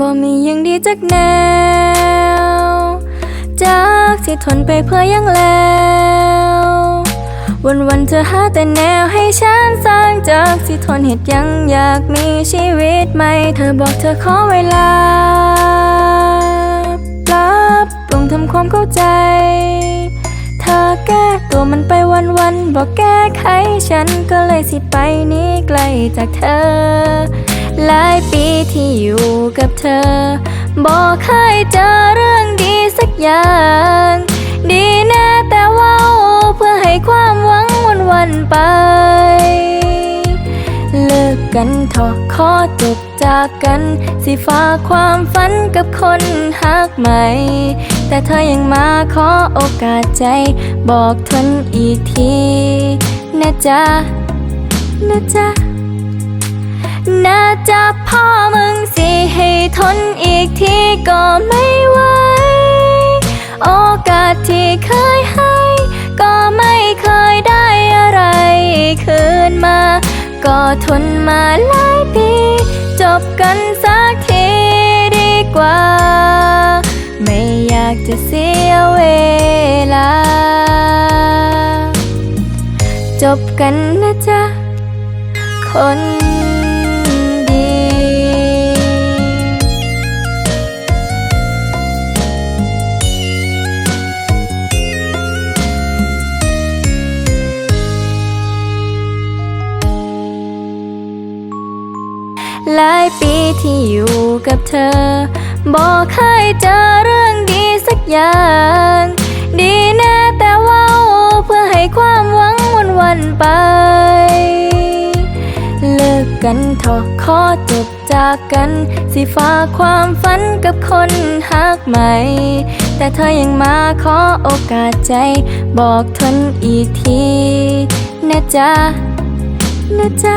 บ่มียังดีจักแนว จากที่ทนไปเพื่อยังแล้ว วันวันๆเธอหาแต่แนวให้ฉันสร้างจากที่ทนเหตุยังอยากมีชีวิตใหม่ เธอบอกเธอขอเวลาปรับปรุงทำความเข้าใจเธอแก้ตัวมันไปวันวันๆบอกแก้ไขฉันก็เลยสิไปหนี้ไกลจากเธอ หลายปีที่อยู่ กับเธอ บอกเคยเจอเรื่องดีสักอย่าง ดีแน่แต่ว่าเพื่อให้ความหวังวันวันไป เลิกกันเถอะขอจบจากกัน สิฝากความฝันกับคนหักใหม่ แต่เธอยังมาขอโอกาสใจ บอกทนอีกที นะจ๊ะ นะจ๊ะ ทนอีกทีก็ไม่ไหว โอกาสที่เคยให้ ก็ไม่เคยได้อะไรคืนมา ก็ทนมาหลายปี จบกันสักทีดีกว่า ไม่อยากจะเสียเวลา จบกันนะจ๊ะคน หลายปีที่อยู่กับเธอ บอกเคยเจอเรื่องดีสักอย่าง ดีแน่แต่เว่าเพื่อให้ความหวังวันวันไป เลิกกันเถอะขอจบจากกัน สิฝากความฝันกับคนหักใหม่ แต่เธอยังมาขอโอกาสใจ บอกทนอีกที นะจ๊ะ นะจ๊ะ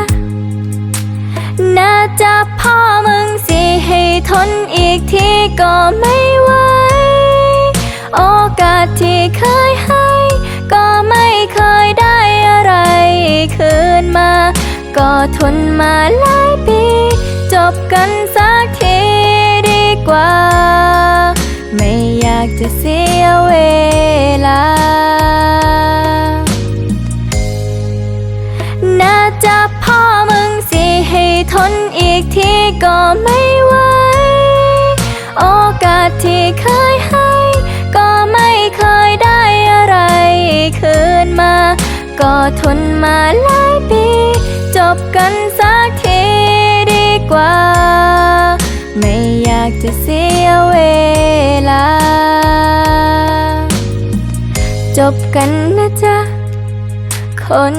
น่าจะพ่อมึงสิให้ทนอีกทีก็ไม่ไหว โอกาสที่เคยให้ ก็ไม่เคยได้อะไรคืนมา ก็ทนมาหลายปี จบกันสักทีดีกว่า ไม่อยากจะเสียเวลาน่า กทีก็ไม่ไหว โอกาสที่เคยให้ ก็ไม่เคยได้อะไรคืนมา ก็ทนมาหลายปี จบกันสักทีดีกว่า ไม่อยากจะเสียเวลา จบกันนะจ๊ะคน